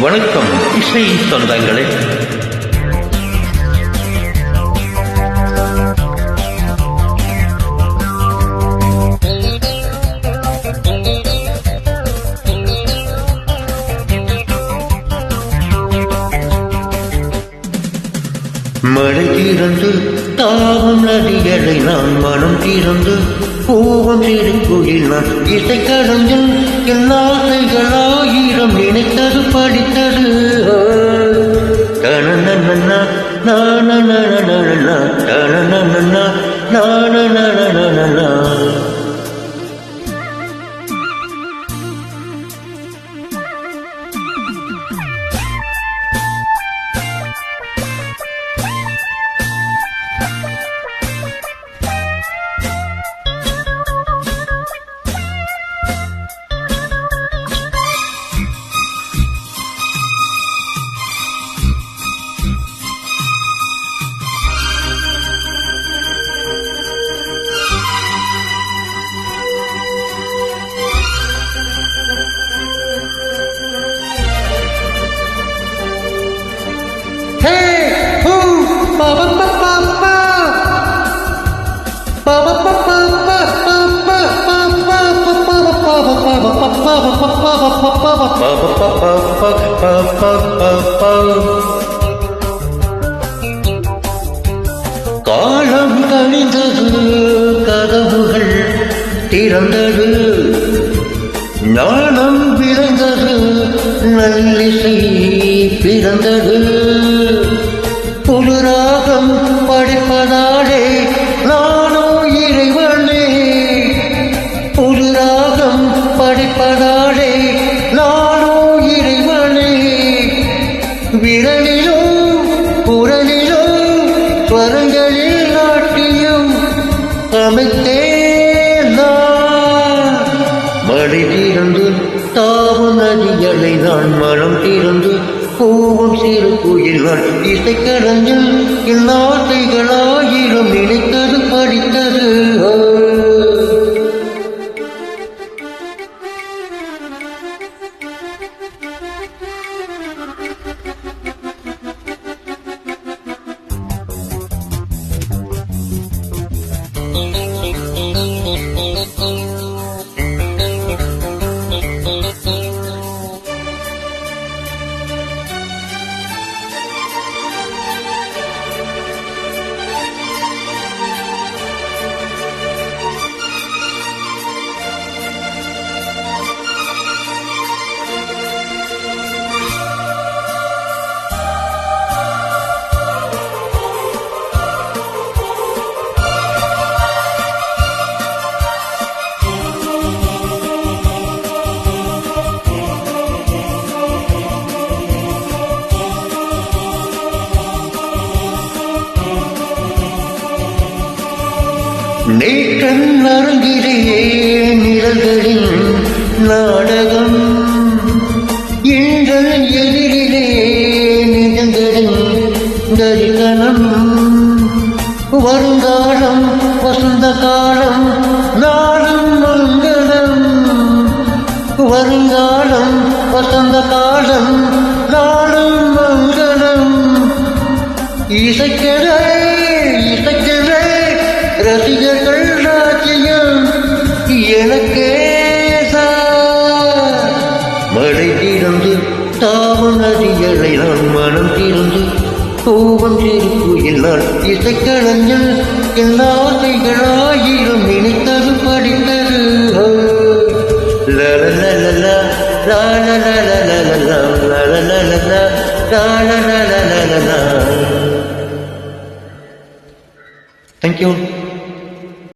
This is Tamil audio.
வணக்கம். இசை சொந்தங்களே. மழை தீரந்து தாவும் நதிகளை நான் மனம் தீரந்து பூவம் திருக்குயில் நான் இசை கடந்து என் ஆசைகள் ஆயிரம் நினைத்தது படித்தது. காலம் கழிந்தது கதவுகள் திறந்தது ஞானம் பிறந்தது நல்லிசை பிறந்தது. புதுராகம் படிப்பதாலே புயலிலும் புரலிலும் ஸ்வரங்களில் நாட்டியும் அமைத்தே மழை திறந்து தாவும் நதிகளை நான் மனம் திறந்து பூவும் சிறு குயில்கள் இசை கலஞ்சில் நினைத்தது படித்தது. நேற்றன் அரங்கிலே நிழல்களின் நாடகம். எங்கள் எதிரிலே நிகழ்களின் தரிசனம். வருங்காலம் வசந்த காலம் நாளும் மங்களம். வருங்காலம் வசந்த காலம் நாளும் மங்களம். இசைக்கிற ரசிகர்கள் ராஜ்யம் எனக்கே மழை திறந்து தாவம் நதிகளை நான் மனம் திறந்து கோபம் சிரிப்பு என்னால் இசைக்கலைஞர் என் ஆசைகளாயிரம் நினைத்தது படித்தது லலலலலா,